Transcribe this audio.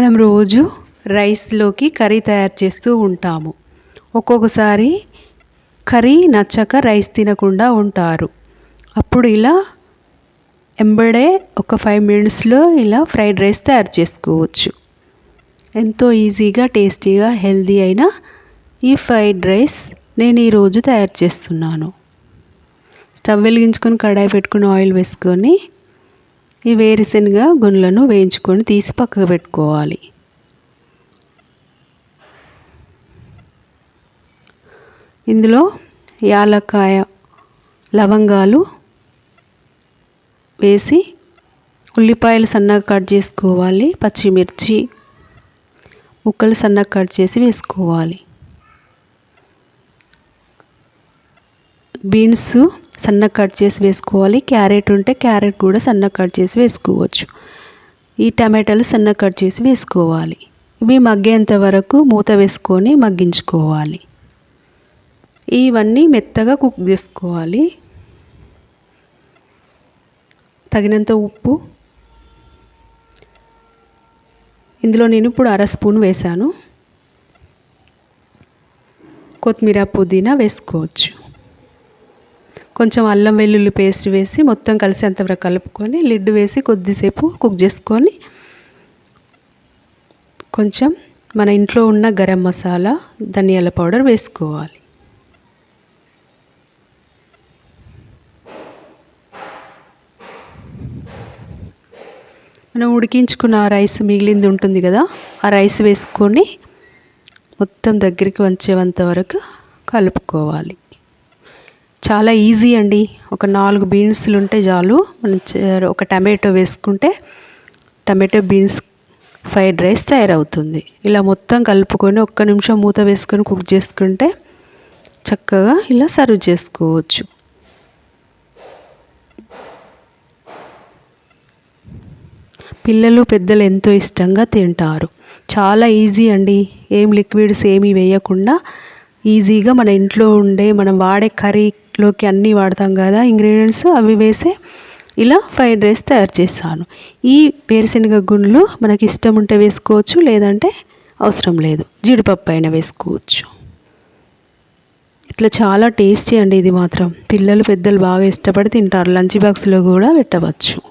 మనం రోజు రైస్లోకి కర్రీ తయారు చేస్తూ ఉంటాము. ఒక్కొక్కసారి కర్రీ నచ్చక రైస్ తినకుండా ఉంటారు. అప్పుడు ఇలా ఎంబడే ఒక ఫైవ్ మినిట్స్లో ఇలా ఫ్రైడ్ రైస్ తయారు చేసుకోవచ్చు. ఎంతో ఈజీగా టేస్టీగా హెల్దీ అయిన ఈ ఫ్రైడ్ రైస్ నేను ఈరోజు తయారు చేస్తున్నాను. స్టవ్ వెలిగించుకొని కడాయి పెట్టుకుని ఆయిల్ వేసుకొని ఈ వేరుశనగ గుండ్లను వేయించుకొని తీసి పక్కకు పెట్టుకోవాలి. ఇందులో యాలక్కాయ లవంగాలు వేసి ఉల్లిపాయలు సన్నగా కట్ చేసుకోవాలి పచ్చిమిర్చి ముక్కలు సన్నగా కట్ చేసి వేసుకోవాలి. బీన్స్ సన్నగా కట్ చేసి వేసుకోవాలి. క్యారెట్ ఉంటే క్యారెట్ కూడా సన్నగా కట్ చేసి వేసుకోవచ్చు. ఈ టమాటాలు సన్నగా కట్ చేసి వేసుకోవాలి. ఇవి మగ్గేంత వరకు మూత వేసుకొని మగ్గించుకోవాలి. ఇవన్నీ మెత్తగా కుక్ చేసుకోవాలి. తగినంత ఉప్పు. ఇందులో నేను ఇప్పుడు అర స్పూన్ వేసాను కొత్తిమీర పుదీనా వేసుకోవచ్చు. కొంచెం అల్లం వెల్లుల్లి పేస్ట్ వేసి మొత్తం కలిసేంతవరకు కలుపుకొని లిడ్ వేసి కొద్దిసేపు కుక్ చేసుకొని కొంచెం మన ఇంట్లో ఉన్న గరం మసాలా ధనియాల పౌడర్ వేసుకోవాలి. మనం ఉడికించుకున్న రైస్ మిగిలింది ఉంటుంది కదా ఆ రైస్ వేసుకొని మొత్తం దగ్గరికి వంచేంత వరకు కలుపుకోవాలి. చాలా ఈజీ అండి. ఒక నాలుగు బీన్స్లు ఉంటే చాలు. మనం ఒక టమాటో వేసుకుంటే టమాటో బీన్స్ ఫ్రైడ్ రైస్ తయారవుతుంది. ఇలా మొత్తం కలుపుకొని ఒక్క నిమిషం మూత వేసుకొని కుక్ చేసుకుంటే చక్కగా ఇలా సర్వ్ చేసుకోవచ్చు. పిల్లలు పెద్దలు ఎంతో ఇష్టంగా తింటారు. చాలా ఈజీ అండి. ఏం లిక్విడ్స్ ఏమీ వేయకుండా ఈజీగా మన ఇంట్లో ఉండే మనం వాడే కర్రీలోకి అన్నీ వాడతాం కదా ఇంగ్రీడియంట్స్ అవి వేసే ఇలా ఫ్రైడ్ రైస్ తయారు చేస్తాను. ఈ వేరుశనగ గుండ్లు మనకి ఇష్టం ఉంటే వేసుకోవచ్చు లేదంటే అవసరం లేదు. జీడిపప్పు అయినా వేసుకోవచ్చు. ఇట్లా చాలా టేస్టీ అండి ఇది మాత్రం. పిల్లలు పెద్దలు బాగా ఇష్టపడి తింటారు. లంచ్ బాక్స్లో కూడా పెట్టవచ్చు.